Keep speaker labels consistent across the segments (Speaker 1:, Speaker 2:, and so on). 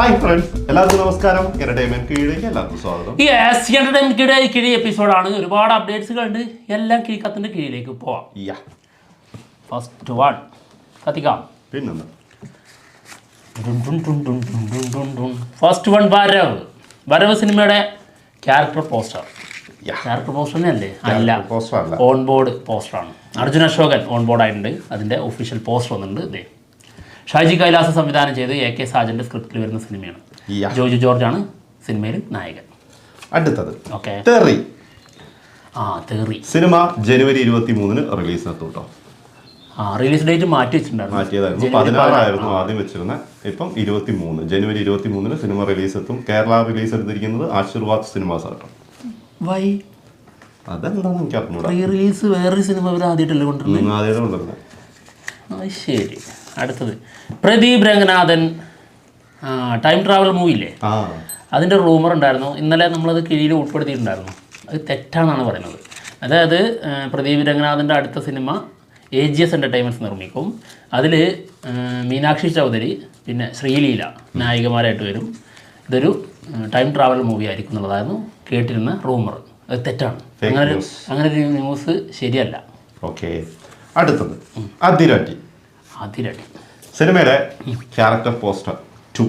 Speaker 1: Hi friends എല്ലാവർക്കും നമസ്കാരം. Entertainment കീഴിലേക്ക് എല്ലാവർക്കും സ്വാഗതം.
Speaker 2: യെസ് എന്റർടൈൻമെന്റ് കിഴി എപ്പിസോഡാണ് ഒരുപാട് അപ്ഡേറ്റ്സ് ഉണ്ട്. എല്ലാം കിഴിക്കത്തിന്റെ കീഴിലേക്ക് പോവാം.
Speaker 1: യാ
Speaker 2: ഫസ്റ്റ് വൺ കത്തിക്കാം.
Speaker 1: പിന്നെന്താ?
Speaker 2: ഫസ്റ്റ് വൺ വരവ്. വരവ് സിനിമയുടെ ക്യാരക്ടർ പോസ്റ്റർ ക്യാരക്ടർ പോസ്റ്റർ അല്ലേ അല്ല.
Speaker 1: പോസ്റ്റർ അല്ല.
Speaker 2: ഓൺ ബോർഡ് പോസ്റ്ററാണ് അർജുൻ അശോകൻ ഓൺ ബോർഡ് ആയിട്ടുണ്ട്. അതിന്റെ ഒഫീഷ്യൽ പോസ്റ്റർ വന്നിട്ടുണ്ട്. ഇതേ ഷാജി കൈലാസ് സംവിധാനം ചെയ്ത് എ കെ സാജന്റെ സ്ക്രിപ്റ്റിൽ വരുന്ന സിനിമയാണ്. ജോജു ജോർജ് ആണ് സിനിമയിൽ നായകൻ.
Speaker 1: അടുത്തത്.
Speaker 2: ഓക്കെ.
Speaker 1: തെറി.
Speaker 2: ആ തെറി.
Speaker 1: സിനിമ ജനുവരി ഇരുപത്തി മൂന്നിന് റിലീസ് എത്തും
Speaker 2: ആ റിലീസ് ഡേറ്റ് മാറ്റി വെച്ചിട്ടുണ്ടായിരുന്നു.
Speaker 1: മാറ്റിയതായിരുന്നു. പതിനാറായിരുന്നു ആദ്യം വെച്ചിരുന്നത് ഇപ്പം ഇരുപത്തി മൂന്ന് ജനുവരി ഇരുപത്തി മൂന്നിന് സിനിമ റിലീസ് എത്തും. കേരള റിലീസ് എടുത്തിരിക്കുന്നത് ആശീർവാദ് സിനിമാസ് ആട്ടോ
Speaker 2: വൈ?
Speaker 1: അതെന്താണെന്ന് എനിക്ക് അറിഞ്ഞൂടാ
Speaker 2: റീ റിലീസ് വേറൊരു സിനിമ ഇവർ ആദ്യമായിട്ടല്ലേ കൊണ്ടുവരുന്നത്
Speaker 1: ആദ്യമായിട്ട് ആദ്യമേ കൊണ്ടുവരുന്നത്
Speaker 2: ശരി. അടുത്തത്. പ്രദീപ് രംഗനാഥൻ ടൈം ട്രാവൽ മൂവിയില്ലേ അതിന്റെ റൂമർ ഉണ്ടായിരുന്നു. ഇന്നലെ നമ്മളത് കിഴിയിൽ ഉൾപ്പെടുത്തിയിട്ടുണ്ടായിരുന്നു. അത് തെറ്റാണെന്നാണ് പറയുന്നത്. അതായത് പ്രദീപ് രംഗനാഥന്റെ അടുത്ത സിനിമ എ ജി എസ് എന്റർടൈൻമെന്റ്സ് നിർമ്മിക്കും. അതിൽ മീനാക്ഷി ചൗധരി പിന്നെ ശ്രീലീല നായികമാരായിട്ട് വരും. ഇതൊരു ടൈം ട്രാവൽ മൂവി ആയിരിക്കും എന്നുള്ളതായിരുന്നു കേട്ടിരുന്ന റൂമർ അത് തെറ്റാണ്. അങ്ങനെ ഒരു- അങ്ങനെ ഒരു ന്യൂസ് ശരിയല്ല.
Speaker 1: ഓക്കെ അടുത്തത്. അതിരട്ടി.
Speaker 2: അതിരടി.
Speaker 1: സിനിമയുടെ ക്യാരക്ടർ പോസ്റ്റർ ടു.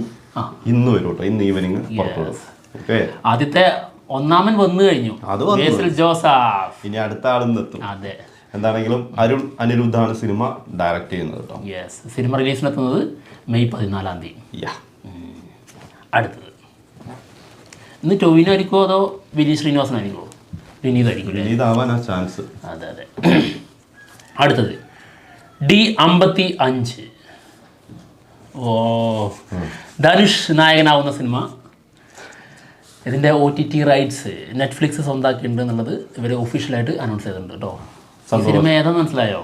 Speaker 1: ഇന്ന് വരും കേട്ടോ ഇന്ന് ഈവനിങ് ഓക്കെ?
Speaker 2: ആദ്യത്തെ ഒന്നാമൻ വന്നു കഴിഞ്ഞു.
Speaker 1: അത്
Speaker 2: ജോസഫ്.
Speaker 1: ഇനി അടുത്ത ആളിന്ന് എത്തും.
Speaker 2: അതെ.
Speaker 1: എന്താണെങ്കിലും അരുൺ അനിരുദ്ധാണ് സിനിമ ഡയറക്റ്റ് ചെയ്യുന്നത് കേട്ടോ.
Speaker 2: യെസ് സിനിമ റിലീസിനെത്തുന്നത് മെയ് പതിനാലാം തീയതി. അടുത്തത്. ഇന്ന് ടൊവിനായിരിക്കോ അതോ വിനീത് ശ്രീനിവാസനായിരിക്കോ വിനീതായിരിക്കും
Speaker 1: വിനീതാവാൻ ആ ചാൻസ്
Speaker 2: അതെ അതെ. അടുത്തത്. ഡി അമ്പത്തി അഞ്ച് ഓ. ധനുഷ് നായകനാവുന്ന സിനിമ. ഇതിന്റെ O T T rights Netflix സ്വന്താക്കിയിട്ടുണ്ട് എന്നുള്ളത് ഇവർ ഒഫീഷ്യലായിട്ട് അനൗൺസ് ചെയ്തിട്ടുണ്ട് കേട്ടോ. ഈ സിനിമ ഏതാന്ന് മനസ്സിലായോ?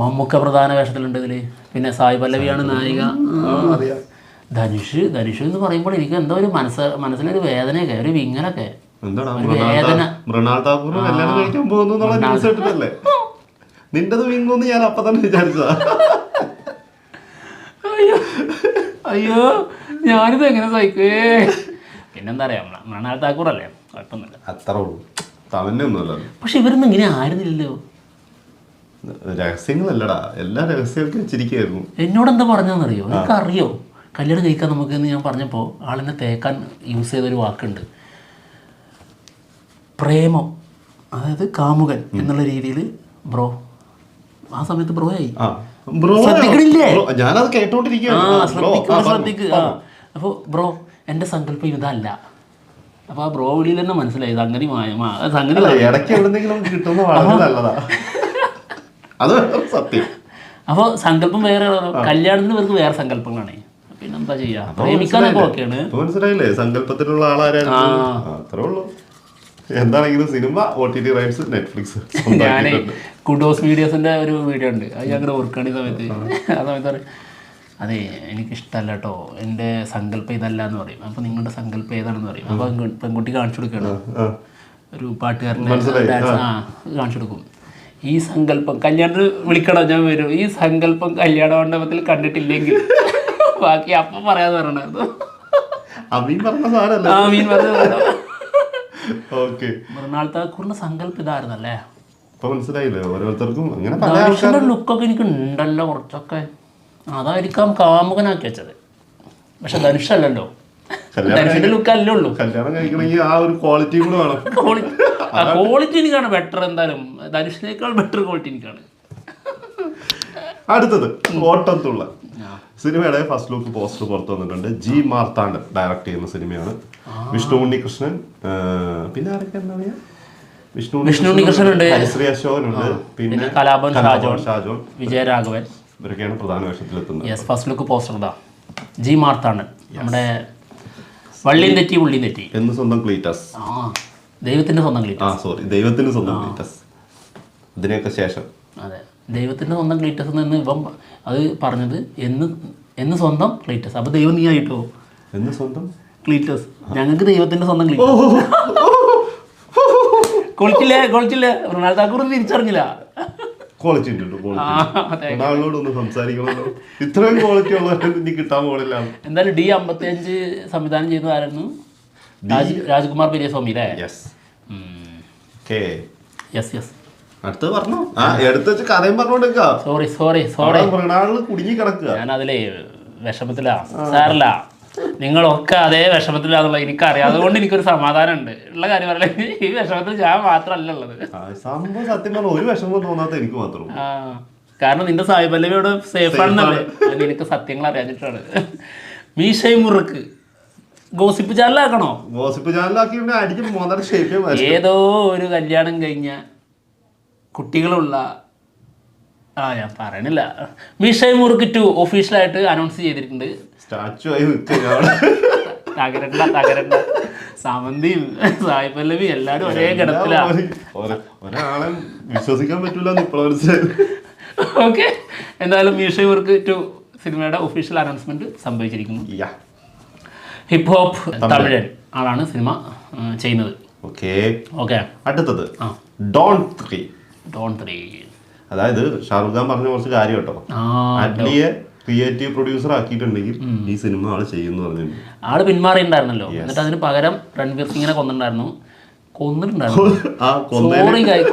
Speaker 2: മമ്മുക്ക. പ്രധാന വേഷത്തിലുണ്ട് ഇതിൽ പിന്നെ സായി പല്ലവിയാണ് നായിക. ധനുഷ് ധനുഷ് എന്ന് പറയുമ്പോൾ എനിക്ക് എന്തോ ഒരു മനസ്സ് മനസ്സിലൊരു വേദനയൊക്കെ ഒരു വിങ്ങലൊക്കെ. ഒരു വേദന.
Speaker 1: മൃണാൾ കല്യാണം കഴിക്കാൻ പോകുന്നു നിന്റത് വീങ്ങുമെന്ന് ഞാൻ അപ്പൊ തന്നെ വിചാരിച്ചതാ.
Speaker 2: അയ്യോ. അയ്യോ ഞാനിത് എങ്ങനെ സഹിക്കേ? പിന്നെന്താ പറയാ മൃണാൾ താക്കൂറല്ലേ കുഴപ്പമൊന്നുമില്ല.
Speaker 1: അത്ര ഉള്ളൂ. തവന്നെ ഒന്നുമല്ല
Speaker 2: പക്ഷെ ഇവരൊന്നും ഇങ്ങനെ ആയിരുന്നില്ലല്ലോ.
Speaker 1: രഹസ്യങ്ങളല്ലടാ. എല്ലാ രഹസ്യങ്ങൾക്കും വെച്ചിരിക്കുകയായിരുന്നു.
Speaker 2: എന്നോട് എന്താ പറഞ്ഞതെന്നറിയോ എനിക്കറിയോ. കല്യാണം കഴിക്കാൻ നമുക്ക് എന്ന് ഞാൻ പറഞ്ഞപ്പോൾ ആളിനെ തേക്കാൻ യൂസ് ചെയ്തൊരു വാക്കുണ്ട്. പ്രേമം. അതായത് കാമുകൻ എന്നുള്ള രീതിയിൽ ബ്രോ ആ സമയത്ത് ബ്രോ ആയി.
Speaker 1: ബ്രോ
Speaker 2: ശ്രദ്ധിക്കണില്ലേ?
Speaker 1: ഞാനത് കേട്ടോണ്ടിരിക്കുക അപ്പൊ
Speaker 2: ശ്രദ്ധിക്കുക അപ്പോൾ ബ്രോ എന്റെ സങ്കല്പം ഇതല്ല. അപ്പോൾ ആ ബ്രോ വിളിയിൽ തന്നെ മനസ്സിലായി സംഗതി മായ മാ- സംഗതി
Speaker 1: ഇടയ്ക്ക് കിട്ടുന്ന വളരെ അത് സത്യം.
Speaker 2: അപ്പോൾ സങ്കല്പം വേറെ കല്യാണത്തിന് പേർക്ക് വേറെ സങ്കല്പങ്ങളാണ്. പിന്നെന്താ ചെയ്യാ? പ്രേമിക്കാനൊക്കെ ഓക്കെയാണ്.
Speaker 1: മനസ്സിലായില്ലേ? സങ്കല്പത്തിലുള്ള ആളാരായിരുന്നു? ആ, അത്രേ ഉള്ളൂ. എന്താണെങ്കിലും cinema O T T rights Netflix
Speaker 2: ഞാൻ കുഡോസ് വീഡിയോസിന്റെ ഒരു വീഡിയോ ഉണ്ട്. അത് ഞങ്ങൾ ഓർക്കണ ഈ സമയത്ത്. ആ സമയത്ത് പറയും അതെ എനിക്കിഷ്ടമല്ല കേട്ടോ എന്റെ സങ്കല്പം ഇതല്ല എന്ന് പറയും. അപ്പോൾ നിങ്ങളുടെ സങ്കല്പം ഏതാണെന്ന് പറയും. അപ്പോൾ പെൺകുട്ടി കാണിച്ചു കൊടുക്കണം ഒരു പാട്ടുകാരന്റെ ഡാൻസ് ആ. കാണിച്ചു കൊടുക്കും. ഈ സങ്കല്പം കല്യാണത്തിൽ വിളിക്കണം? ഞാൻ വരും. ഈ സങ്കല്പം കല്യാണ മണ്ഡപത്തിൽ കണ്ടിട്ടില്ലെങ്കിൽ ബാക്കി അപ്പം പറയാതെ പറയണത്
Speaker 1: അമീൻ പറഞ്ഞ സാധനം
Speaker 2: അമീൻ പറഞ്ഞ പറഞ്ഞത്
Speaker 1: ഓക്കെ.
Speaker 2: മൃണാൾ താക്കൂറിന്റെ സങ്കല്പം ഇതായിരുന്നല്ലേ?
Speaker 1: ഇപ്പൊ മനസ്സിലായില്ലേ? ഓരോരുത്തർക്കും അങ്ങനെ പല
Speaker 2: ലുക്കൊക്കെ എനിക്ക് ഉണ്ടല്ലോ കുറച്ചൊക്കെ. അതായിരിക്കാം കാമുകനാക്കി വെച്ചത്. പക്ഷെ ധനുഷല്ലല്ലോ
Speaker 1: കല്യാണം
Speaker 2: ധനുഷിന്റെ ലുക്ക് അല്ലേ ഉള്ളൂ.
Speaker 1: കല്യാണം കഴിക്കണമെങ്കിൽ ആ ഒരു ക്വാളിറ്റി കൂടെ വേണം.
Speaker 2: ക്വാളിറ്റി എനിക്കാണ് ബെറ്റർ എന്തായാലും. ധനുഷിനേക്കാൾ ബെറ്റർ ക്വാളിറ്റി എനിക്കാണ്.
Speaker 1: അടുത്തത് ഓട്ടത്തുള്ള. സിനിമയുടെ ഫസ്റ്റ് ലുക്ക് പോസ്റ്റർ പുറത്തു വന്നിട്ടുണ്ട്. ജി മാർത്താണ്ഡൻ ഡയറക്ട് ചെയ്യുന്ന സിനിമയാണ്. വിഷ്ണു ഉണ്ണികൃഷ്ണൻ പിന്നെ ആരൊക്കെ എന്താ പറയാ? വിഷ്ണു
Speaker 2: വിഷ്ണു ഉണ്ണികൃഷ്ണനുണ്ട്.
Speaker 1: ഹരിശ്രീ അശോകനുണ്ട്. പിന്നെ
Speaker 2: പിന്നെ കലാഭവൻ ഷാജോൺ
Speaker 1: ഷാജോൺ.
Speaker 2: വിജയരാഘവൻ
Speaker 1: ഇവരൊക്കെയാണ് പ്രധാന വേഷത്തിലെത്തുന്നത്.
Speaker 2: യെസ് ഫസ്റ്റ് ലുക്ക് പോസ്റ്റർ ഇതാ. ജി മാർത്താണ്ഡൻ നമ്മുടെ വള്ളിയും തെറ്റി ഉള്ളിയും തെറ്റി.
Speaker 1: എന്ന് സ്വന്തം ക്ലീറ്റസ്.
Speaker 2: ആ ദൈവത്തിന്റെ സ്വന്തം ക്ലീറ്റസ്.
Speaker 1: ആ സോറി ദൈവത്തിന്റെ സ്വന്തം ക്ലീറ്റസ്. ഇതിനൊക്കെ ശേഷം.
Speaker 2: അതെ. ദൈവത്തിന്റെ സ്വന്തം ക്ലീറ്റസ് എന്ന് ഇവൻ അത് പറഞ്ഞത് എന്ന് എന്ന് സ്വന്തം ക്ലീറ്റസ് അപ്പൊ ദൈവം നീ ആയിട്ടോ
Speaker 1: എന്ന് സ്വന്തം?
Speaker 2: ക്ലീറ്റസ് ഞങ്ങൾക്ക് ദൈവത്തിന്റെ സ്വന്തം ക്ലീറ്റസ് കൊളിച്ചില്ലേ? കൊളിച്ചില്ലേ? റൊണാൾഡ് താക്കൂർ തിരിച്ചറിഞ്ഞില്ല.
Speaker 1: ക്വാളിറ്റി. ഒന്ന് സംസാരിക്കണമല്ലോ. ഇത്രയും ക്വാളിറ്റി ഉള്ളവരെ ഇനി കിട്ടാൻ പോണില്ല.
Speaker 2: എന്തായാലും ഡി അമ്പത്തി അഞ്ച് സംവിധാനം ചെയ്യുന്നത് ആരായിരുന്നു? രാജ് രാജ്കുമാർ പെരിയസ്വാമി അല്ലേ?
Speaker 1: യെസ്
Speaker 2: യെസ് യെസ്
Speaker 1: അടുത്തത് പറഞ്ഞോ? ആ എടുത്ത് വെച്ച് കഥയും പറഞ്ഞോണ്ടിരിക്ക
Speaker 2: സോറി സോറി സോറി
Speaker 1: കുടുങ്ങി കിടക്കുക.
Speaker 2: ഞാൻ അതിലേ വിഷമത്തിലാ. സാരല്ല നിങ്ങളൊക്കെ അതേ വിഷമത്തിലാന്നുള്ള എനിക്കറിയാം. അതുകൊണ്ട് എനിക്കൊരു സമാധാനം ഉണ്ട് ഉള്ള കാര്യം പറഞ്ഞാൽ ഈ വിഷമത്തിൽ ഞാൻ മാത്രമല്ല ഉള്ളത്.
Speaker 1: സംഭവം സത്യം പറഞ്ഞ ഒരു വിഷമം തോന്നാത്ത എനിക്ക് മാത്രം.
Speaker 2: കാരണം നിന്റെ സായിബല്ലവിയോട് സേഫ് ആണെന്നല്ലേ നിനക്ക് സത്യങ്ങൾ അറിയാഞ്ഞിട്ടാണ്. മീശൈ മുറുക്ക്. ഗോസിപ്പ് ചാനലാക്കണോ?
Speaker 1: ഗോസിപ്പ് ചാനലാക്കി
Speaker 2: ഏതോ ഒരു കല്യാണം കഴിഞ്ഞ കുട്ടികളുള്ള ആ ഞാൻ പറയണില്ല. മീശൈ മുറുക്ക് ടു ഒഫീഷ്യലായിട്ട് അനൗൺസ് ചെയ്തിട്ടുണ്ട്.
Speaker 1: സ്റ്റാച്ചു ആയി
Speaker 2: തകരണ്ട തകരണ്ട. സമന്തിയും സായി പല്ലവി എല്ലാരും ഒരേ കിടത്തിലാ
Speaker 1: ഒരാളെ വിശ്വസിക്കാൻ പറ്റൂല
Speaker 2: ഓക്കെ എന്തായാലും മീഷൈ മുറുക്ക് ടു സിനിമയുടെ ഒഫീഷ്യൽ അനൗൺസ്മെന്റ് സംഭവിച്ചിരിക്കുന്നു.
Speaker 1: Yeah
Speaker 2: hip hop Tamizhan. ആളാണ് സിനിമ ചെയ്യുന്നത്.
Speaker 1: ഓക്കെ
Speaker 2: ഓക്കെ
Speaker 1: അടുത്തത്. ഡോൺ ത്രീ അതായത് ഷാറുഖ് ഖാൻ പറഞ്ഞ കുറച്ച് കാര്യം കേട്ടോ. അഡ്ലിയെ ക്രിയേറ്റീവ് പ്രൊഡ്യൂസർ ആക്കിയിട്ടുണ്ടെങ്കിൽ ഈ സിനിമ ആൾ ചെയ്യുന്നു പറഞ്ഞിട്ടുണ്ട്.
Speaker 2: ആൾ പിന്മാറിയിട്ടുണ്ടായിരുന്നല്ലോ. എന്നിട്ട് അതിന് പകരം രൺവീർ സിംഗിനെ കൊന്നിട്ടുണ്ടായിരുന്നു.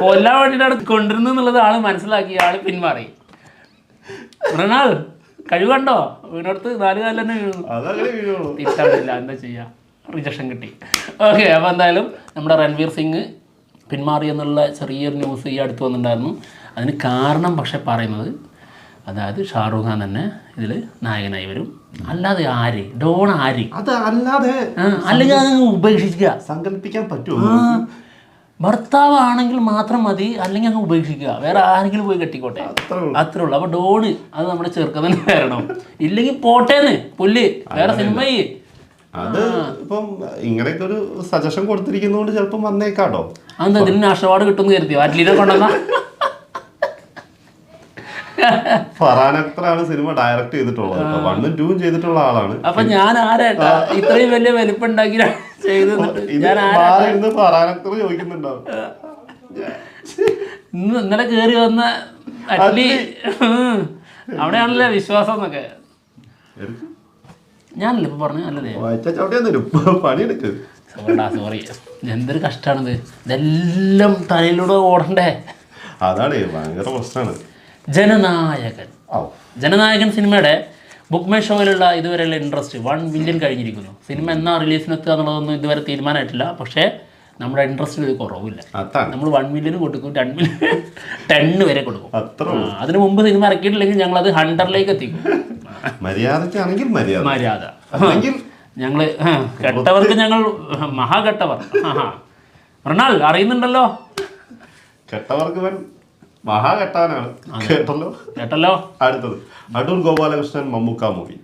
Speaker 2: കൊല്ലാൻ വേണ്ടിയിട്ടാണ് കൊണ്ടിരുന്നത് എന്നുള്ളത് ആൾ മനസ്സിലാക്കി ആൾ പിന്മാറി. മൃണാൾ കഴിവുണ്ടോ? വീടടുത്ത് നാല് കാലം തന്നെ വീഴുന്നു തിരിച്ചറിയില്ല എന്താ ചെയ്യാ? റിജക്ഷൻ കിട്ടി. ഓക്കെ അപ്പോൾ എന്തായാലും നമ്മുടെ രൺവീർ സിംഗ് പിന്മാറി എന്നുള്ള ചെറിയൊരു ന്യൂസ് ഈ അടുത്ത് വന്നിട്ടുണ്ടായിരുന്നു. അതിന് കാരണം പക്ഷേ പറയുന്നത് അതായത് ഷാറൂഖ് ഖാൻ തന്നെ ഇതിൽ നായകനായി വരും. അല്ലാതെ ആര്? ഡോൺ ആര്?
Speaker 1: അത് അല്ലാതെ
Speaker 2: അല്ലെങ്കിൽ അതങ്ങ് ഉപേക്ഷിക്കുക
Speaker 1: സങ്കല്പിക്കാൻ പറ്റുമോ?
Speaker 2: ഭർത്താവ് ആണെങ്കിൽ മാത്രം മതി അല്ലെങ്കിൽ അങ്ങ് ഉപേക്ഷിക്കുക. വേറെ ആരെങ്കിലും പോയി കെട്ടിക്കോട്ടെ.
Speaker 1: അത്രേ ഉള്ളൂ.
Speaker 2: അപ്പൊ ഡോണ് അത് നമ്മുടെ ചെറുക്കം തന്നെ വരണം. ഇല്ലെങ്കിൽ പോട്ടേന്ന് പുല്ല്. വേറെ സിനിമ ചെയ്യ്.
Speaker 1: അത് ഇപ്പം ഇങ്ങനെയൊക്കെ ഒരു സജഷൻ കൊടുത്തിരിക്കുന്നതുകൊണ്ട് ചിലപ്പം വന്നേക്കാട്ടോ.
Speaker 2: അതെന്താ ഇതിന് നാഷണൽ അവാർഡ് കിട്ടുമെന്ന് കരുതിയോ അറ്റ്ലീനെ കൊണ്ടുവന്നാ.
Speaker 1: ഫറാൻ അക്തറാണ് സിനിമ ഡയറക്ട് ചെയ്തിട്ടുള്ളത്. കേട്ടോ വണ്ണും ടൂവും ചെയ്തിട്ടുള്ള ആളാണ്.
Speaker 2: അപ്പൊ ഞാൻ ആരാട്ടാ? ഇത്രയും വലിയ വലിപ്പുണ്ടാക്കി ചെയ്ത് ഞാൻ ആരാ
Speaker 1: മാറി ഇരുന്ന് ഫറാൻ അക്തർ ചോദിക്കുന്നുണ്ടാവും
Speaker 2: ഇന്ന് ഇന്നലെ കേറി വന്ന അറ്റ്ലി. അവിടെയാണല്ലേ വിശ്വാസം എന്നൊക്കെ. ഞാനല്ലേ ഇപ്പൊ പറഞ്ഞു
Speaker 1: പണിയെടുക്ക്.
Speaker 2: സോറിടാ സോറി. എന്തൊരു കഷ്ടമാണിത് ഇതെല്ലാം തലയിലൂടെ ഓടണ്ടേ?
Speaker 1: അതാണ് ഭയങ്കര പ്രശ്നമാണ്
Speaker 2: ജനനായകൻ. ജനനായകൻ സിനിമയുടെ ബുക്ക് മൈ ഷോയിലുള്ള ഇതുവരെയുള്ള ഇൻട്രസ്റ്റ് വൺ മില്യൺ കഴിഞ്ഞിരിക്കുന്നു. സിനിമ എന്നാ റിലീസിനെത്തുക എന്നുള്ളതൊന്നും ഇതുവരെ തീരുമാനമായിട്ടില്ല. പക്ഷേ നമ്മുടെ ഇൻട്രസ്റ്റ് ഇത് കുറവില്ല. നമ്മൾ വൺ മില്യൺ കൊടുക്കും ടെൻ മില്യൺ ടെന്ന് വരെ കൊടുക്കും. അതിന് മുമ്പ് സിനിമ ഇറക്കിയിട്ടില്ലെങ്കിൽ ഞങ്ങൾ അത് ഹൺഡ്രഡിലേക്ക് എത്തിക്കും.
Speaker 1: മര്യാദക്കാണെങ്കിൽ മര്യാദ.
Speaker 2: ഞങ്ങൾ കെട്ടവർക്ക് ഞങ്ങൾ മഹാഘട്ടവർ. മൃണാൾ അറിയുന്നുണ്ടല്ലോ?
Speaker 1: കെട്ടവർക്ക് ഇവൻ മഹാ കെട്ടാനാണ് കേട്ടല്ലോ?
Speaker 2: കേട്ടല്ലോ?
Speaker 1: അടുത്തത്. അടൂർ ഗോപാലകൃഷ്ണൻ മമ്മൂക്ക മൂവി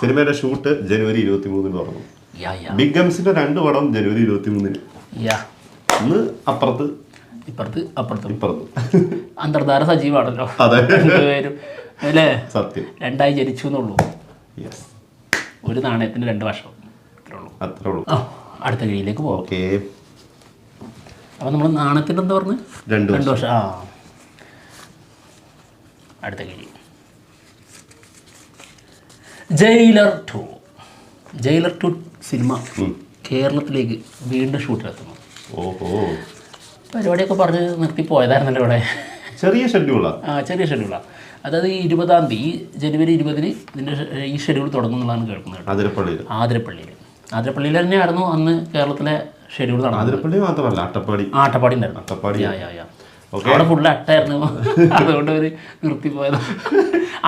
Speaker 1: സിനിമയുടെ ഷൂട്ട് ജനുവരി ഇരുപത്തി മൂന്നിന്
Speaker 2: യാ
Speaker 1: ബിഗ് ഗംസിന്റെ രണ്ട് പടം ജനുവരി ഇരുപത്തി മൂന്നിന്
Speaker 2: യാ.
Speaker 1: ഒന്ന് അപ്പുറത്ത്.
Speaker 2: ഇപ്പുറത്ത് അപ്പുറത്ത്.
Speaker 1: ഇപ്പുറത്ത്.
Speaker 2: അന്തർധാര സജീവാണല്ലോ. രണ്ടുപേരും അല്ലേ?
Speaker 1: സത്യം.
Speaker 2: രണ്ടായി ജനിച്ചു എന്നുള്ളൂ.
Speaker 1: യെസ്
Speaker 2: ഒരു നാണയത്തിന് രണ്ട് വർഷം. അത്രേ ഉള്ളൂ.
Speaker 1: അത്രേ ഉള്ളൂ.
Speaker 2: ആ അടുത്ത കീഴിലേക്ക് പോകാം
Speaker 1: ഓക്കെ.
Speaker 2: അപ്പം നമ്മൾ നാണയത്തിന് എന്താ പറഞ്ഞു?
Speaker 1: രണ്ട്
Speaker 2: രണ്ട് വർഷം. ആ. അടുത്ത കീഴിൽ ജയിലർ ടു. ജയിലർ ടു സിനിമ. കേരളത്തിലേക്ക് വീണ്ടും ഷൂട്ട് ഷൂട്ടിലെത്തുന്നു
Speaker 1: ഓഹോ.
Speaker 2: പരിപാടിയൊക്കെ പറഞ്ഞ് നിർത്തി പോയതായിരുന്നല്ലോ ഇവിടെ.
Speaker 1: ചെറിയ ഷെഡ്യൂളാണ്
Speaker 2: ആ. ചെറിയ ഷെഡ്യൂളാണ് അതായത് ഈ ഇരുപതാം തീയതി ഈ ജനുവരി ഇരുപതിന് ഇതിന്റെ ഈ ഷെഡ്യൂൾ തുടങ്ങുന്നതാണ് കേൾക്കുന്നത്
Speaker 1: ആതിരപ്പള്ളിയിൽ.
Speaker 2: ആതിരപ്പള്ളിയിൽ. ആതിരപ്പള്ളിയിൽ തന്നെയായിരുന്നു അന്ന് കേരളത്തിലെ ഷെഡ്യൂൾ നടന്നത്.
Speaker 1: ആതിരപ്പള്ളി മാത്രമല്ല അട്ടപ്പാടി
Speaker 2: ആ അട്ടപ്പാടി ഉണ്ടായിരുന്നു.
Speaker 1: അട്ടപ്പാടി
Speaker 2: യാ യാ യാ. അവിടെ ഫുള്ള് അട്ടായിരുന്നു. അതുകൊണ്ട് ഒരു നിർത്തിപ്പോയത്.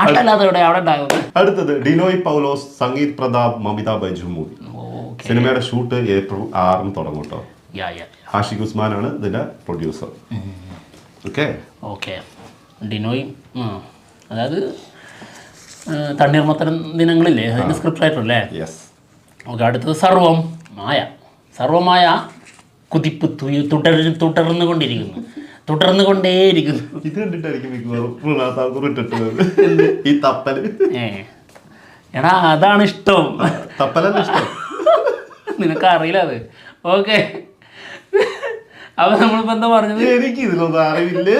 Speaker 2: അട്ടല്ലാതെ ഇവിടെ അവിടെ ഉണ്ടാകുന്നത്
Speaker 1: അടുത്തത് ഡിനോയ് പൗലോസ് സംഗീത് പ്രതാപ് മമിത ബൈജു മൂവി. സിനിമയുടെ ഷൂട്ട് ഏപ്രിൽ ആറിന് തുടങ്ങും കേട്ടോ. ഹാഷിഖ് ഉസ്മാനാണ് ഇതിന്റെ പ്രൊഡ്യൂസർ ഓക്കെ
Speaker 2: ഓക്കെ ഡിനോയ് അതായത് തണ്ണീർമത്തരം ദിനങ്ങളില്ലേ? അതിന്റെ സ്ക്രിപ്റ്റ് റൈറ്റർ അല്ലേ?
Speaker 1: യെസ്
Speaker 2: ഓക്കെ അടുത്തത് സർവം മായ. സർവമായ കുതിപ്പ് തുയ തുടർന്ന് കൊണ്ടേയിരിക്കുന്നു
Speaker 1: ഇത് കണ്ടിട്ടായിരിക്കും മിക്കവാറും ഈ
Speaker 2: തപ്പൽ. എടാ അതാണ് ഇഷ്ടം.
Speaker 1: തപ്പലല്ല ഇഷ്ടം.
Speaker 2: നിനക്ക് അറിയില്ല അത്. ഓക്കെ. അപ്പൊ നമ്മളിപ്പോ എന്താ പറഞ്ഞത്?
Speaker 1: എനിക്ക് ഇതിലൊന്നും അറിവില്ലേ.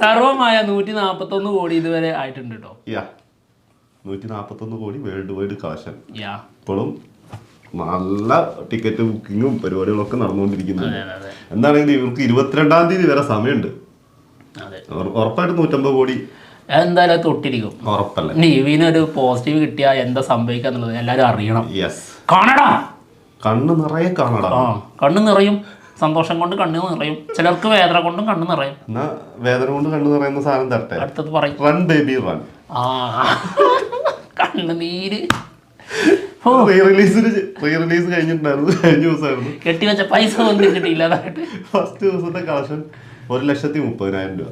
Speaker 2: സർവമായ നൂറ്റി നാപ്പത്തൊന്ന് കോടി ഇതുവരെ ആയിട്ടുണ്ട് കേട്ടോ
Speaker 1: യാ. നൂറ്റി നാൽപ്പത്തൊന്ന് കോടി വേൾഡ് വൈഡ് കളക്ഷൻ
Speaker 2: യാ.
Speaker 1: ഇപ്പോഴും നല്ല ടിക്കറ്റ് ബുക്കിങ്ങും പരിപാടികളൊക്കെ നടന്നുകൊണ്ടിരിക്കുന്നുണ്ട് എന്താണെങ്കിലും ഇവർക്ക് ഇരുപത്തിരണ്ടാം തീയതി വരെ സമയമുണ്ട്. ഉറപ്പായിട്ട് നൂറ്റമ്പത് കോടി.
Speaker 2: എന്തായാലും അത് തൊട്ടിരിക്കും.
Speaker 1: ഉറപ്പല്ല?
Speaker 2: ഇനി ഇവനൊരു പോസിറ്റീവ് കിട്ടിയാൽ എന്താ സംഭവിക്കുക എന്നുള്ളത് എല്ലാവരും അറിയണം.
Speaker 1: യെസ്
Speaker 2: കാണടാ!
Speaker 1: കണ്ണ് നിറയെ കാണടാ.
Speaker 2: ആ കണ്ണ് നിറയും. സന്തോഷം കൊണ്ട് കണ്ണ് നിറയും. ചിലർക്ക് വേദന കൊണ്ടും കണ്ണ് നിറയും.
Speaker 1: എന്നാ വേദന കൊണ്ട് കണ്ണ് നിറയുന്ന സാധനം തരട്ടെ?
Speaker 2: അടുത്തത് പറയും.
Speaker 1: റൺ ബേബി റൺ
Speaker 2: ആ കണ്ണുനീര്
Speaker 1: റീ റിലീസിന് റീ റിലീസ് കഴിഞ്ഞിട്ടുണ്ടായിരുന്നു. കഴിഞ്ഞ ദിവസമായിരുന്നു.
Speaker 2: കെട്ടിവെച്ച പൈസ ഒന്നും കിട്ടിയില്ല
Speaker 1: ഫസ്റ്റ് ദിവസത്തെ കളക്ഷൻ ഒരു ലക്ഷത്തി മുപ്പതിനായിരം രൂപ.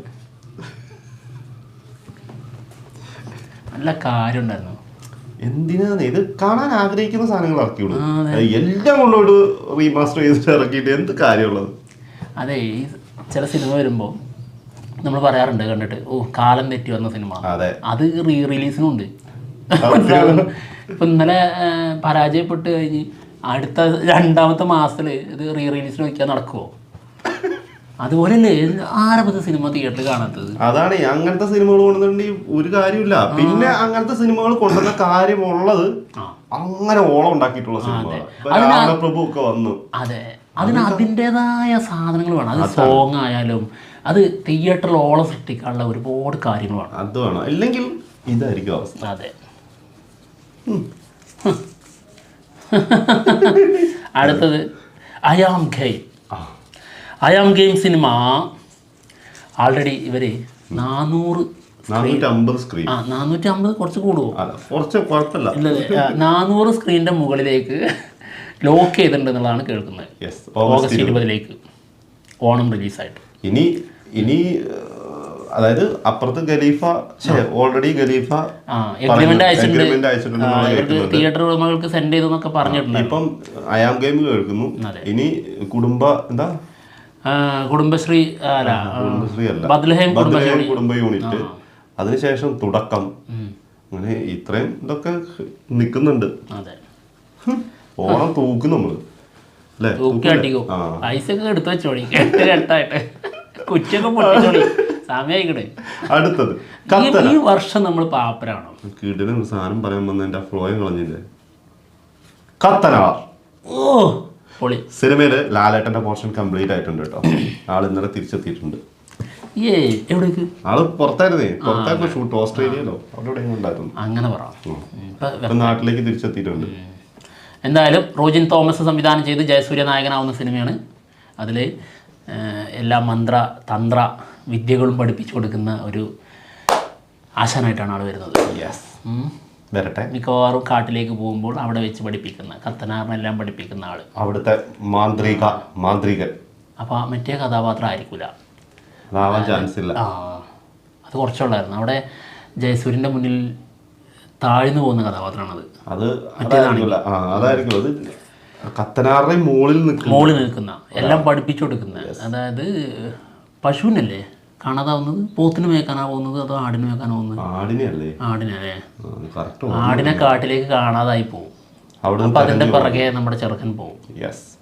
Speaker 2: നല്ല കാര്യം ഉണ്ടായിരുന്നു.
Speaker 1: എന്തിനാന്ന്? ഇത് കാണാൻ ആഗ്രഹിക്കുന്ന സാധനങ്ങൾ ഇറക്കിയുള്ളൂ എല്ലാം ഉള്ളോട് റീമാസ്റ്റർ ചെയ്തിട്ട് ഇറക്കിയിട്ട് എന്ത് കാര്യമുള്ളത്?
Speaker 2: അതെ ഈ ചില സിനിമ വരുമ്പോൾ നമ്മൾ പറയാറുണ്ട് കണ്ടിട്ട് ഓ കാലം തെറ്റി വന്ന സിനിമ.
Speaker 1: അതെ.
Speaker 2: അത് റീ റിലീസിനുണ്ട് ഇപ്പൊ ഇന്നലെ പരാജയപ്പെട്ട് കഴിഞ്ഞ് അടുത്ത രണ്ടാമത്തെ മാസത്തിൽ ഇത് റീ റിലീസ് വയ്ക്കാൻ നടക്കുമോ അതുപോലെയല്ലേ ആരപ്പത്തെ സിനിമ തിയേറ്ററിൽ കാണാത്തത്?
Speaker 1: അതാണ് അങ്ങനത്തെ സിനിമകൾ കൊണ്ടുവന്നിട്ടുണ്ടെങ്കിൽ ഒരു കാര്യമില്ല പിന്നെ അങ്ങനത്തെ സിനിമകൾ കൊണ്ടുവന്ന കാര്യമുള്ളത്. അങ്ങനെ ഓളം ഉണ്ടാക്കിയിട്ടുള്ള സിനിമകൾ രാമപ്രഭു ഒക്കെ വന്നു.
Speaker 2: അതെ. അതിന് അതിന്റെതായ സാധനങ്ങൾ വേണം. അത് സോങ് ആയാലും അത് തിയേറ്ററിൽ ഓളം സൃഷ്ടിക്കാനുള്ള ഒരുപാട് കാര്യങ്ങളാണ്
Speaker 1: അത് വേണം. ഇല്ലെങ്കിൽ ഇതായിരിക്കും അവസ്ഥ.
Speaker 2: അതെ. അടുത്തത് അയാം ഗെയിം
Speaker 1: ആ.
Speaker 2: അയാം ഗെയിം സിനിമ ആൾറെഡി ഇവർ നാനൂറ്
Speaker 1: നാനൂറ്റി അമ്പത്
Speaker 2: കുറച്ച് കൂടുമോ ഇല്ല നാനൂറ് സ്ക്രീനിന്റെ മുകളിലേക്ക് ലോക്ക് ചെയ്തിട്ടുണ്ട് എന്നുള്ളതാണ് കേൾക്കുന്നത് ഓഗസ്റ്റ് ഇരുപതിലേക്ക് ഓണം റിലീസായിട്ട്
Speaker 1: ഇനി ഇനി അതായത് അപ്പുറത്ത് ഖലീഫ ഓൾറെഡി ഗലീഫ
Speaker 2: ആ എഗ്രിമെന്റ് അയച്ചിട്ടുണ്ട്. തിയേറ്റർ ഉടമകൾക്ക് സെൻഡ് ചെയ്തെന്നൊക്കെ പറഞ്ഞിട്ടുണ്ട്.
Speaker 1: ഇപ്പം അയാം ഗെയിം കേൾക്കുന്നു. ഇനി കുടുംബ എന്താ?
Speaker 2: കുടുംബശ്രീ അല്ല
Speaker 1: കുടുംബശ്രീ അല്ല.
Speaker 2: ബദ്ലഹേം
Speaker 1: കുടുംബ യൂണിറ്റ്. അതിനുശേഷം തുടക്കം. അങ്ങനെ ഇത്രയും ഇതൊക്കെ നിൽക്കുന്നുണ്ട്. ഓണം തൂക്കും നമ്മൾ. അല്ലേ?
Speaker 2: തൂക്കി അടിക്കും. പൈസ ഒക്കെ എടുത്തു വെച്ചോളി. കെട്ട് കെട്ടായിട്ട് കുറ്റൊക്കെ പൊട്ടിച്ചോളി. സമയായിക്കട്ടെ
Speaker 1: അടുത്തത്.
Speaker 2: ഈ- വർഷം നമ്മൾ പാപ്പരാണോ?
Speaker 1: കിടിലൻ സാധനം പറയാൻ വന്ന എന്റെ ഫ്ലോയും കളഞ്ഞില്ലേ? കത്തനാർ
Speaker 2: ഓ പൊളി.
Speaker 1: സിനിമയിൽ ലാലേട്ടന്റെ പോർഷൻ കംപ്ലീറ്റ് ആയിട്ടുണ്ട് കേട്ടോ. ആൾ ഇന്നലെ തിരിച്ചെത്തിയിട്ടുണ്ട്. ആൾ പുറത്തായിരുന്നേ. പുറത്തായിരുന്നു ഷൂട്ട്. ഓസ്ട്രേലിയയിലോ? അവിടെ ഉണ്ടായിരുന്നു.
Speaker 2: അങ്ങനെ പറ. ഇപ്പൊ
Speaker 1: നാട്ടിലേക്ക് തിരിച്ചെത്തിയിട്ടുണ്ട്.
Speaker 2: എന്തായാലും റോജിൻ തോമസ് സംവിധാനം ചെയ്ത് ജയസൂര്യ നായകനാവുന്ന സിനിമയാണ് അതിൽ എല്ലാ മന്ത്ര തന്ത്ര വിദ്യകളും പഠിപ്പിച്ചു കൊടുക്കുന്ന ഒരു ആശാനായിട്ടാണ് ആൾ വരുന്നത്.
Speaker 1: വരട്ടെ.
Speaker 2: മിക്കവാറും കാട്ടിലേക്ക് പോകുമ്പോൾ അവിടെ വെച്ച് പഠിപ്പിക്കുന്ന കത്തനാറിനെല്ലാം പഠിപ്പിക്കുന്ന ആൾ
Speaker 1: അവിടുത്തെ മാന്ത്രിക മാന്ത്രികൻ.
Speaker 2: അപ്പോൾ മറ്റേ കഥാപാത്രം ആയിരിക്കില്ല
Speaker 1: ചാൻസ് ഇല്ല.
Speaker 2: ആ അത് കുറച്ചുള്ളായിരുന്നു. അവിടെ ജയസൂര്യന്റെ മുന്നിൽ താഴ്ന്നു പോകുന്ന കഥാപാത്രമാണത്.
Speaker 1: അത് അതായിരിക്കും അത് കത്തനാറിന്റെ മുകളിൽ
Speaker 2: മോളിൽ നിൽക്കുന്ന എല്ലാം പഠിപ്പിച്ചു കൊടുക്കുന്ന. അതായത് പശുവിനല്ലേ? കാണാതാവുന്നത്? പോത്തിന് മേക്കാനാ പോകുന്നത് അതോ ആടിന് മേക്കാനാ പോകുന്നത്
Speaker 1: ആടിനല്ലേ
Speaker 2: ആടിനല്ലേ
Speaker 1: കറക്റ്റ്
Speaker 2: ആടിനെ കാട്ടിലേക്ക് കാണാതായി പോകും അപ്പൊ അതിന്റെ പിറകെ നമ്മുടെ ചെറുക്കൻ പോകും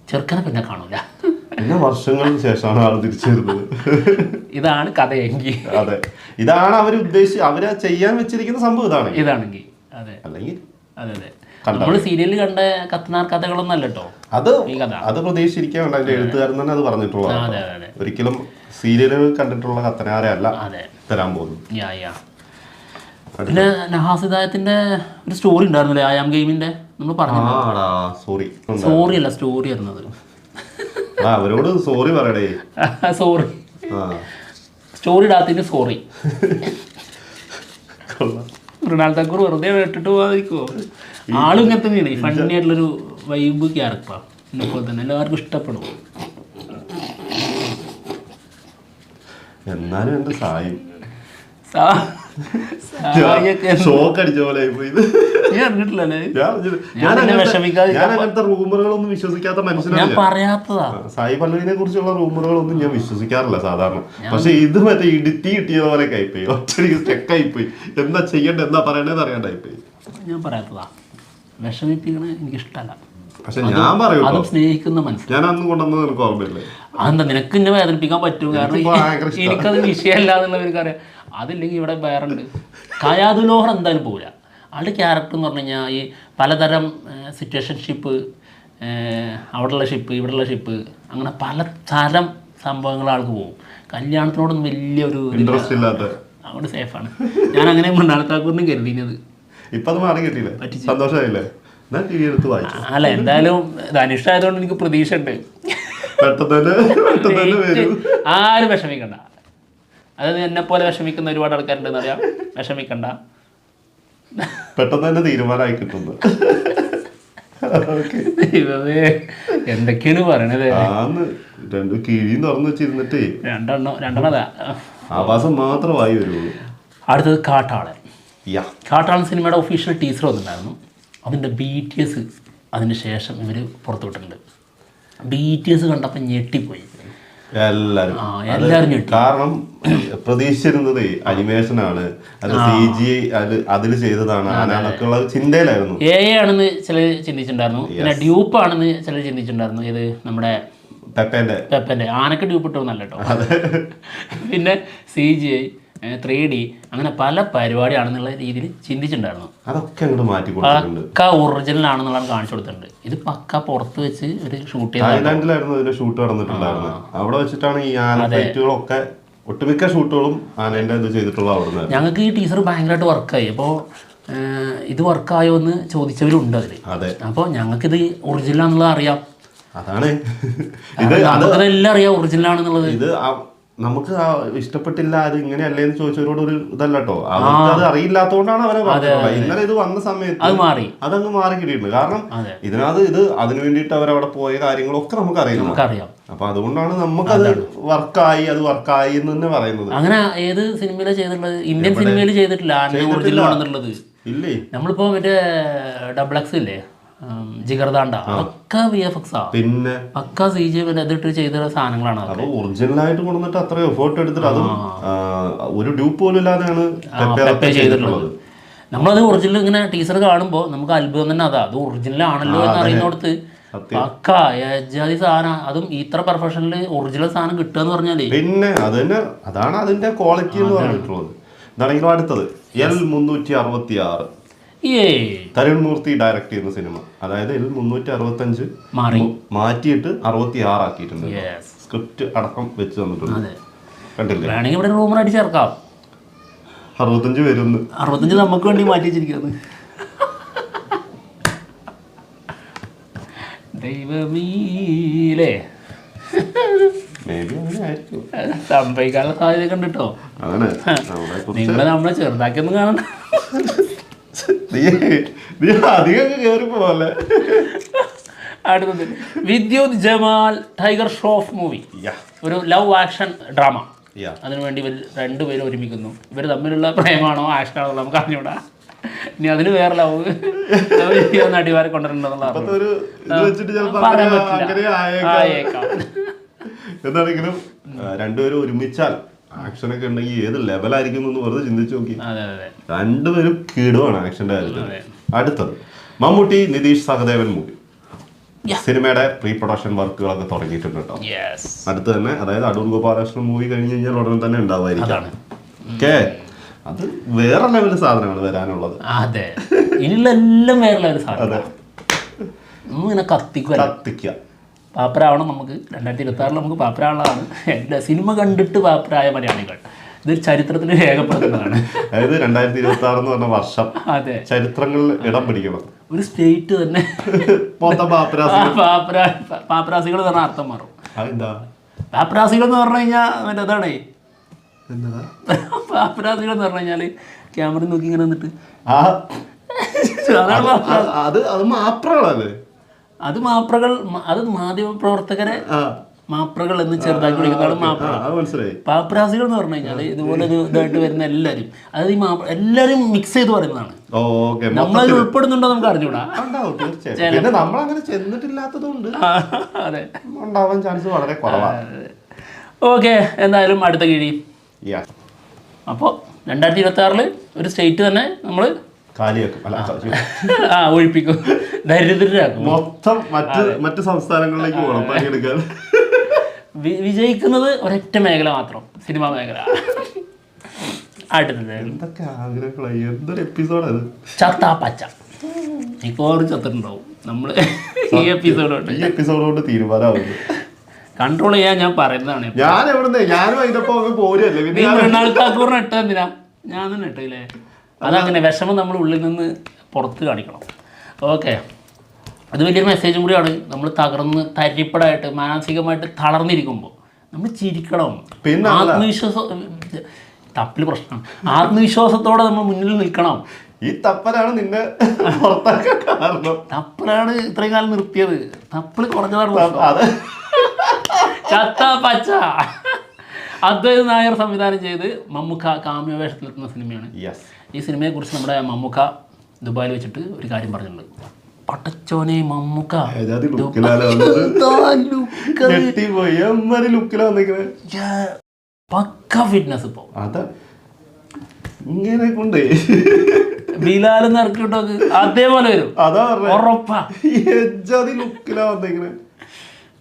Speaker 2: ചെറുക്കനെ പിന്നെ കാണൂല.
Speaker 1: പിന്നെ വർഷങ്ങൾക്ക് ശേഷമാണ് ആൾ തിരിച്ചു വരുന്നത്
Speaker 2: ഇതാണ് കഥയെങ്കിൽ
Speaker 1: അതെ. ഇതാണ് അവർ ഉദ്ദേശിച്ച് അവർ ചെയ്യാൻ വെച്ചിരിക്കുന്ന സംഭവം ഇതാണ്
Speaker 2: ഇതാണെങ്കിൽ അതെ.
Speaker 1: അല്ലെങ്കിൽ
Speaker 2: അതെ അതെ. നമ്മൾ സീരിയലിൽ കണ്ട കത്തനാർ കഥകളൊന്നും അല്ല
Speaker 1: അത് അത് പ്രതീക്ഷിച്ചിരിക്കാൻ അതിന്റെ എഴുത്തുകാരൻ തന്നെ അത്
Speaker 2: അതെ.
Speaker 1: ഒരിക്കലും സീരിയലുകൾ കണ്ടിട്ടുള്ള
Speaker 2: കത്തനാരല്ല
Speaker 1: തരാൻ പോകുന്നു
Speaker 2: പിന്നെ നഹാസിദായത്തിന്റെ ഒരു സ്റ്റോറി ഉണ്ടായിരുന്നില്ലേ? ആയാം ഗെയിമിന്റെ? നമ്മൾ പറഞ്ഞു
Speaker 1: സോറി
Speaker 2: സ്റ്റോറി അല്ല സ്റ്റോറി ആയിരുന്നത്.
Speaker 1: ആ അവരോട് സോറി പറയടേ.
Speaker 2: സോറി
Speaker 1: ആ.
Speaker 2: സ്റ്റോറി ഇടാത്തതിന് സോറി റൊണാൾഡോ തക്കൂർ വെറുതെ ഇട്ടിട്ട് പോകാതിരിക്കുമോ ആളും ഇങ്ങനെ തന്നെയാണ്. ഫണ്ണി ആയിട്ടുള്ളൊരു വൈബ് ക്യാരക്ടറാണ് എന്നെപ്പോലെ തന്നെ എല്ലാവർക്കും ഇഷ്ടപ്പെടും.
Speaker 1: എന്നാലും എന്റെ സായി? ഷോക്ക് അടിച്ച പോലെ ഞാൻ അങ്ങനത്തെ- റൂമറുകളൊന്നും വിശ്വസിക്കാത്ത മനുഷ്യനാണ് സായി പല്ലവിനെ കുറിച്ചുള്ള റൂമറുകളൊന്നും ഞാൻ വിശ്വസിക്കാറില്ല സാധാരണ. പക്ഷെ ഇത് മറ്റേ ഇടുത്തി കിട്ടിയ പോലെ കൈപ്പോയി ഒറ്റയ്ക്ക് സ്റ്റെക്ക് ആയിപ്പോയി. എന്താ ചെയ്യണ്ട എന്താ പറയണ്ടേന്ന് അറിയാണ്ടായിപ്പോയി.
Speaker 2: ഞാൻ പറയാത്തതാ. വിഷമിപ്പിക്കണേ എനിക്കിഷ്ടമല്ല
Speaker 1: പക്ഷെ ഞാൻ പറയൂ
Speaker 2: അതും സ്നേഹിക്കുന്ന മനസ്സ്
Speaker 1: ഞാൻ അന്ന് കൊണ്ടുവന്നത് നിനക്ക് ഓർമ്മയില്ലേ?
Speaker 2: അതെന്താ നിനക്ക് എന്നെ വേദനിപ്പിക്കാൻ പറ്റും? കാരണം. എനിക്കത് വിഷയമല്ല എന്നുള്ളവർക്ക് അറിയാം അതില്ലെങ്കിൽ ഇവിടെ വേറുണ്ട്. കയാതുലോഹർ എന്തായാലും പോവില്ല. ആളുടെ ക്യാരക്ടർ എന്ന് പറഞ്ഞു കഴിഞ്ഞാൽ ഈ പലതരം സിറ്റുവേഷൻഷിപ്പ് അവിടെയുള്ള ഷിപ്പ് ഇവിടെയുള്ള ഷിപ്പ് അങ്ങനെ പല തരം സംഭവങ്ങൾ ആൾക്ക് പോകും കല്യാണത്തിനോടൊന്നും വലിയൊരു
Speaker 1: ഇൻട്രസ്റ്റ് ഇല്ലാത്ത.
Speaker 2: അവിടെ സേഫാണ് ഞാൻ അങ്ങനെ മണ്ണാളത്താക്കൂറിനും കരുതിയത്
Speaker 1: ഇപ്പൊ അത് മാറി കിട്ടിയില്ലേ? സന്തോഷമായില്ലേ?
Speaker 2: അല്ല എന്തായാലും ധനുഷ് ആയതുകൊണ്ട് എനിക്ക് പ്രതീക്ഷ ഉണ്ട് ആരും വിഷമിക്കണ്ട. അതായത് എന്നെ പോലെ വിഷമിക്കുന്ന ഒരുപാട് ആൾക്കാരുണ്ടെന്ന് അറിയാം. വിഷമിക്കണ്ട.
Speaker 1: പെട്ടെന്ന് തന്നെ തീരുമാനമായി കിട്ടുന്നു.
Speaker 2: എന്തൊക്കെയാണ് പറയണത്?
Speaker 1: രണ്ട് കിഴിയും തുറന്നു വെച്ചിരുന്നിട്ടേ.
Speaker 2: രണ്ടെണ്ണം രണ്ടെണ്ണതാ
Speaker 1: ആവാസം മാത്രമായി വരുള്ളൂ.
Speaker 2: അടുത്തത് കാട്ടാളൻ. കാട്ടാളൻ സിനിമയുടെ ഒഫീഷ്യൽ ടീച്ചർ വന്നിട്ടുണ്ടായിരുന്നു. അതിന്റെ ബി ടി എസ് അതിന് ശേഷം ഇവർ പുറത്തുവിട്ടിട്ടുണ്ട് ബി ടി എസ് കണ്ടപ്പോൾ ഞെട്ടിപ്പോയി.
Speaker 1: എല്ലാരും. കാരണം പ്രതീക്ഷിച്ചിരുന്നത് അനിമേഷൻ ആണ് അത് സി ജി അതിൽ ചെയ്തതാണ് ഉള്ള ചിന്തയിലായിരുന്നു.
Speaker 2: എ എ ആണെന്ന് ചിലർ ചിന്തിച്ചിട്ടുണ്ടായിരുന്നു. പിന്നെ ഡ്യൂപ്പ് ആണെന്ന് ചിലർ ചിന്തിച്ചിട്ടുണ്ടായിരുന്നു. ഇത് നമ്മുടെ
Speaker 1: പെപ്പന്റെ
Speaker 2: പെപ്പന്റെ ആനക്ക് ഡ്യൂപ്പ് ഇട്ടൊന്നല്ല കേട്ടോ പിന്നെ C G I. Three D അങ്ങനെ പല പരിപാടിയാണെന്നുള്ള രീതിയിൽ ചിന്തിച്ചിട്ടുണ്ടായിരുന്നു.
Speaker 1: അതൊക്കെ അങ്ങോട്ട് മാറ്റി
Speaker 2: പക്ക ഒറിജിനൽ ആണെന്നുള്ളതാണ് കാണിച്ചു കൊടുത്തിട്ടുണ്ട്. ഇത് പക്ക പുറത്ത് വെച്ച് ഒരു ഷൂട്ട് ചെയ്ത
Speaker 1: തായ്ലാന്റിലായിരുന്നു ഇതിന്റെ ഷൂട്ട് നടന്നിട്ടുണ്ടായിരുന്നത്. അവിടെ വെച്ചിട്ടാണ് ഈ ആന ഫൈറ്റുകളൊക്കെ ഒട്ടുമിക്ക ഷൂട്ടുകളും ആനേന്റെ ഇത് ചെയ്തിട്ടുള്ള അവിടെ
Speaker 2: ഞങ്ങൾക്ക് ഈ ടീച്ചർ ഭയങ്കരമായിട്ട് വർക്കായി അപ്പോൾ ഇത് വർക്കായോ എന്ന് ചോദിച്ചവരുണ്ട് അതിൽ
Speaker 1: അതെ.
Speaker 2: അപ്പോൾ ഞങ്ങൾക്കിത് ഒറിജിനൽ ആണെന്നുള്ളത് അറിയാം.
Speaker 1: അതാണ്. ഇത്
Speaker 2: അതെല്ലാം അറിയാം ഒറിജിനൽ ആണെന്നുള്ളത്.
Speaker 1: ഇത് നമുക്ക് ഇഷ്ടപ്പെട്ടില്ല അത് ഇങ്ങനെയല്ലേ എന്ന് ചോദിച്ചവരോട് ഒരു ഇതല്ല കേട്ടോ അവർക്ക് അത് അറിയില്ലാത്തതുകൊണ്ടാണ് അവരെ പറഞ്ഞത്. ഇന്നലെ ഇത് വന്ന സമയത്ത്
Speaker 2: അത് മാറി.
Speaker 1: അതങ്ങ് മാറി കിട്ടിയിട്ടുണ്ട്. കാരണം. ഇതിനകത്ത് ഇത് അതിനു വേണ്ടിയിട്ട് അവരവിടെ പോയ കാര്യങ്ങളൊക്കെ നമുക്ക് അറിയാം
Speaker 2: നമുക്കറിയാം.
Speaker 1: അപ്പൊ അതുകൊണ്ടാണ് നമുക്ക് അത് വർക്കായി അത് വർക്കായി എന്ന് തന്നെ പറയുന്നത്.
Speaker 2: അങ്ങനെ ഏത് സിനിമയിലാണ് ചെയ്തിട്ടുള്ളത്? ഇന്ത്യൻ സിനിമയിൽ ചെയ്തിട്ടില്ല ഒറിജിനൽ ആണെന്നുള്ളത്.
Speaker 1: ഇല്ലേ?
Speaker 2: നമ്മളിപ്പോ മറ്റേ ഡബിൾ എക്സ് ഇല്ലേ? ജിഗർദാണ്ട. അതൊക്കെ വി എഫ് എക്സ്
Speaker 1: പിന്നെ?
Speaker 2: പക്ക സി ജി ഇതിട്ട് ചെയ്ത സാധനങ്ങളാണ്
Speaker 1: അപ്പൊ ഒറിജിനൽ ആയിട്ട് കൊണ്ടുവന്നിട്ട് അത്ര എഫേർട്ട് എടുത്തിട്ട് അതും ഒരു ഡ്യൂപ്പ് പോലും ഇല്ലാതെയാണ് ചെയ്തിട്ടുള്ളത്.
Speaker 2: നമ്മളത് ഒറിജിനൽ ഇങ്ങനെ ടീച്ചർ കാണുമ്പോൾ നമുക്ക് അത്ഭുതം തന്നെ അതാ. അത് ഒറിജിനൽ ആണല്ലോ എന്ന് അറിയുന്നിടത്ത് പക്ക ഏജാതി സാധനം. അതും ഇത്ര പെർഫെക്ഷനിൽ ഒറിജിനൽ സാധനം കിട്ടുക എന്ന് പറഞ്ഞാൽ
Speaker 1: പിന്നെ അത് തന്നെ അതാണ് അതിന്റെ ക്വാളിറ്റി എന്ന് പറഞ്ഞിട്ടുള്ളത്. ഇതാണെങ്കിലും അടുത്തത്. എൽ മുന്നൂറ്റി അറുപത്തി ആറ് തരുൺ മൂർത്തി ഡയറക്ട് ചെയ്യുന്ന സിനിമ അതായത് ഇതിൽ മുന്നൂറ്റി അറുപത്തി അഞ്ച്
Speaker 2: മാറി
Speaker 1: മാറ്റിയിട്ട് അറുപത്തി ആറ് ആക്കിയിട്ടുണ്ട് സ്ക്രിപ്റ്റ് അടക്കം വെച്ച് തന്നിട്ടുണ്ട്.
Speaker 2: അതെ.
Speaker 1: കണ്ടില്ലേ?
Speaker 2: വേണമെങ്കിൽ ഇവിടെ റൂമർ അടിച്ച് ചേർക്കാം.
Speaker 1: അറുപത്തഞ്ച് പേരൊന്ന്
Speaker 2: അറുപത്തഞ്ച് നമുക്ക് വേണ്ടി മാറ്റി വെച്ചിരിക്കുന്നു. ദൈവമീലേ സംഭവിക്കാനുള്ള സാധ്യത കണ്ടിട്ടോ? നിങ്ങളെ നമ്മളെ ചെറുതാക്കിയൊന്നും കാണണ്ട.
Speaker 1: നീ നീ അധികം
Speaker 2: അടുത്തത്. Vidyut Jammwal Tiger Shroff movie. ഒരു ലവ് ആക്ഷൻ ഡ്രാമ. അതിനുവേണ്ടി ഇവർ രണ്ടുപേരും ഒരുമിക്കുന്നു. ഇവർ തമ്മിലുള്ള പ്രേമാണോ ആക്ഷനാണോ നമുക്ക് അറിഞ്ഞൂടാ. ഇനി അതിന് വേറെ ലവ് ലവ് കൊണ്ടുവരണ്ടെന്നുള്ള
Speaker 1: ആയേക്കാം. എന്താണെങ്കിലും രണ്ടുപേരും ഒരുമിച്ചാൽ ആക്ഷൻ ഒക്കെ ഉണ്ടെങ്കിൽ ഏത് ലെവലായിരിക്കും എന്ന് വെറുതെ ചിന്തിച്ചു നോക്കി. രണ്ടുപേരും കീടുവാണ് ആക്ഷന്റെ കാര്യത്തിൽ. അടുത്തത് മമ്മൂട്ടി നിതീഷ് സഹദേവൻ മൂവി. സിനിമയുടെ പ്രീ പ്രൊഡക്ഷൻ വർക്കുകളൊക്കെ തുടങ്ങിയിട്ടുണ്ട് കേട്ടോ അടുത്ത് തന്നെ അതായത് അടൂർ ഗോപാലകൃഷ്ണൻ മൂവി കഴിഞ്ഞു കഴിഞ്ഞാൽ ഉടനെ തന്നെ ഉണ്ടാവുമായിരിക്കും. ഓക്കേ അത് വേറെ ലെവൽ സാധനമാണ് വരാനുള്ളത്.
Speaker 2: അതെ. എല്ലാം വേറെ ലെവൽ സാധനം
Speaker 1: കത്തിക്കുക
Speaker 2: പാപ്പരാവണം നമുക്ക്. രണ്ടായിരത്തി ഇരുപത്തി ആറിൽ നമുക്ക് പാപ്പരാളാണ് എന്റെ സിനിമ കണ്ടിട്ട് പാപ്പരായ മലയാളികൾ. ഇതൊരു ചരിത്രത്തിൽ രേഖപ്പെടുത്തുന്നതാണ്.
Speaker 1: അതായത് രണ്ടായിരത്തി ഇരുപത്തി ആറ് എന്ന് പറഞ്ഞ വർഷം
Speaker 2: അതെ.
Speaker 1: ചരിത്രങ്ങളിൽ ഇടം പിടിക്കണം.
Speaker 2: ഒരു സ്റ്റേറ്റ് തന്നെ. പാപ്പരാസികൾ. തന്നെ അർത്ഥം മാറും. പാപ്പരാസികൾ എന്ന് പറഞ്ഞു കഴിഞ്ഞാൽ മറ്റേ അതാണേ പാപ്പരാസികൾ എന്ന് പറഞ്ഞു കഴിഞ്ഞാൽ ക്യാമറ നോക്കി ഇങ്ങനെ നിന്നിട്ട്.
Speaker 1: ആ. അത് അത് മാത്രമാണല്ലേ
Speaker 2: അത് മാപ്രകൾ അത് മാധ്യമ പ്രവർത്തകരെ മാപ്രകൾ എന്ന് ചെറുതാക്കി വിളിക്കുന്ന മാപ്ര. പാപ്രാസികൾ എന്ന് പറഞ്ഞു കഴിഞ്ഞാൽ ഇതുപോലെ ഒരു ഇതായിട്ട് വരുന്ന എല്ലാവരും അതായത് ഈ മാപ്ര എല്ലാവരും മിക്സ് ചെയ്ത് പറയുന്നതാണ്. നമ്മളതിൽ ഉൾപ്പെടുന്നുണ്ടോ നമുക്ക് അറിഞ്ഞൂടാ.
Speaker 1: ഉണ്ടാവും തീർച്ചയായും പിന്നെ നമ്മൾ അങ്ങനെ
Speaker 2: ചെന്നിട്ടില്ലാത്തതുകൊണ്ട് അതെ.
Speaker 1: ഉണ്ടാവാൻ ചാൻസ് വളരെ കുറവാണ്
Speaker 2: ഓക്കെ എന്തായാലും അടുത്ത കിഴി. അപ്പോൾ രണ്ടായിരത്തി ഇരുപത്തി ആറിൽ ഒരു സ്റ്റേറ്റ് തന്നെ നമ്മൾ
Speaker 1: കാലിയാക്കും അല്ല
Speaker 2: ആ ഒഴിപ്പിക്കും. ദരിദ്രരാക്കും.
Speaker 1: മൊത്തം മറ്റ് മറ്റ് സംസ്ഥാനങ്ങളിലേക്ക് പോകണം പണിയെടുക്കാൻ.
Speaker 2: വിജയിക്കുന്നത് ഒരൊറ്റ മേഖല മാത്രം സിനിമാ മേഖല. അടുത്തത്.
Speaker 1: എന്തൊക്കെ ആഗ്രഹങ്ങളായി എന്തൊരു എപ്പിസോഡാണ്
Speaker 2: ചത്താ പച്ച മിക്കവാറും ചത്തിട്ടുണ്ടാവും. നമ്മൾ ഈ എപ്പിസോഡോട്ട്
Speaker 1: ഈ എപ്പിസോഡ്
Speaker 2: കൺട്രോൾ ചെയ്യാൻ ഞാൻ പറയുന്നതാണ്
Speaker 1: ഞാൻ എവിടുന്ന്? ഞാനും അതിന്റെ അങ്ങ് പോരല്ലേ പിന്നെ
Speaker 2: നീ
Speaker 1: ഞാൻ-
Speaker 2: മൃണാൾ താക്കൂറിനെ ഇട്ട എന്തിനാ? ഞാൻ തന്നെ ഇട്ടില്ലേ അതങ്ങനെ വിഷമം നമ്മൾ ഉള്ളിൽ നിന്ന് പുറത്ത് കാണിക്കണം. ഓക്കെ അത് വലിയൊരു മെസ്സേജും കൂടിയാണ്. നമ്മൾ തകർന്ന് തരിപ്പടായിട്ട് മാനസികമായിട്ട് തളർന്നിരിക്കുമ്പോൾ നമ്മൾ ചിരിക്കണം.
Speaker 1: പിന്നെ.
Speaker 2: ആത്മവിശ്വാസം തപ്പിൽ പ്രശ്നമാണ്. ആത്മവിശ്വാസത്തോടെ നമ്മൾ മുന്നിൽ നിൽക്കണം.
Speaker 1: ഈ തപ്പലാണ് നിന്നെ പുറത്താക്കാൻ കാരണം.
Speaker 2: തപ്പിലാണ് ഇത്രയും കാലം നിർത്തിയത്. തപ്പിൽ കുറഞ്ഞതാണ്. ചത്ത പച്ച. അദ്വൈത നായർ സംവിധാനം ചെയ്ത് മമ്മുക്ക കാമ്യ വേഷത്തിലെത്തുന്ന സിനിമയാണ് ഈ സിനിമയെക്കുറിച്ച് നമ്മുടെ മമ്മുക്ക ദുബായിൽ വെച്ചിട്ട് ഒരു കാര്യം പറഞ്ഞിട്ടുണ്ട്. പടച്ചോനെ മമ്മൂക്ക. പക്ക ഫിറ്റ്നസ്
Speaker 1: ഇപ്പൊ. ഇങ്ങനെ കൊണ്ടേ.
Speaker 2: ബിലാലും ഇറക്കി വിട്ടോക്ക് അതേപോലെ വരും.
Speaker 1: അതാ
Speaker 2: ഉറപ്പാ.
Speaker 1: ലുക്കിലാ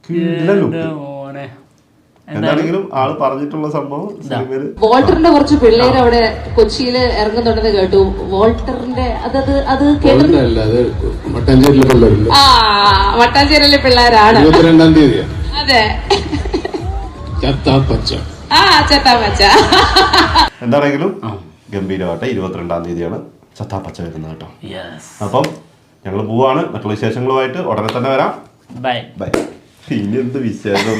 Speaker 2: എന്റെ മോനെ.
Speaker 1: എന്താണെങ്കിലും ആൾ പറഞ്ഞിട്ടുള്ള സംഭവം
Speaker 3: വോൾട്ടറിന്റെ കുറച്ച് പിള്ളേർ അവിടെ കൊച്ചിയിൽ ഇറങ്ങുന്നുണ്ടെന്ന് കേട്ടു. വോൾട്ടറിന്റെ അതത് അത് ആ വട്ടാഞ്ചേരിയിലെ പിള്ളേരാണ്.
Speaker 4: ഇരുപത്തിരണ്ടാം തീയതി
Speaker 3: അതെ.
Speaker 4: ചത്താ പച്ച
Speaker 3: ആ മച്ച
Speaker 1: എന്താണെങ്കിലും ഗംഭീരമായിട്ട് ഇരുപത്തിരണ്ടാം തീയതിയാണ് ചത്താപ്പച്ച വരുന്നത് കേട്ടോ.
Speaker 2: യെസ്
Speaker 1: അപ്പം ഞങ്ങൾ പോവാണ് മറ്റുള്ള വിശേഷങ്ങളുമായിട്ട് ഉടനെ തന്നെ വരാം.
Speaker 2: ബൈ
Speaker 1: ബൈ ഇനി എന്ത് വിശേഷം?